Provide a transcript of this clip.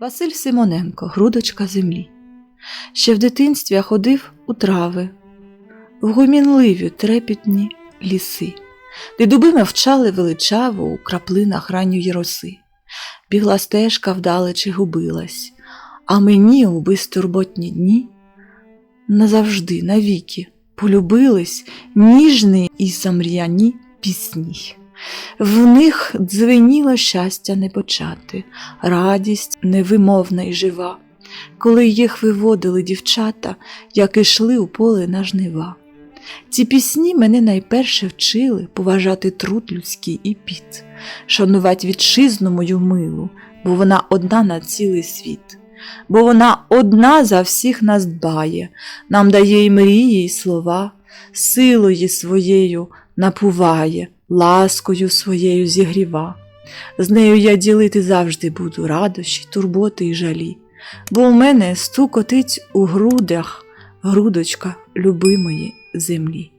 Василь Симоненко, грудочка землі. Ще в дитинстві я ходив у трави, в гумінливі трепітні ліси, де дуби мовчали величаво у краплинах ранньої роси. Бігла стежка вдалечі губилась, а мені у безтурботні дні назавжди, навіки, полюбились ніжні і замріяні пісні. В них дзвеніло щастя не почати, радість невимовна й жива, коли їх виводили дівчата, як ішли у поле на жнива. Ці пісні мене найперше вчили поважати труд людський і піт, шанувати вітчизну мою милу, бо вона одна на цілий світ, бо вона одна за всіх нас дбає, нам дає й мрії, й слова, силою своєю напуває, ласкою своєю зігріва. З нею я ділити завжди буду радощі, турботи й жалі, бо у мене стукотить у грудях грудочка любимої землі.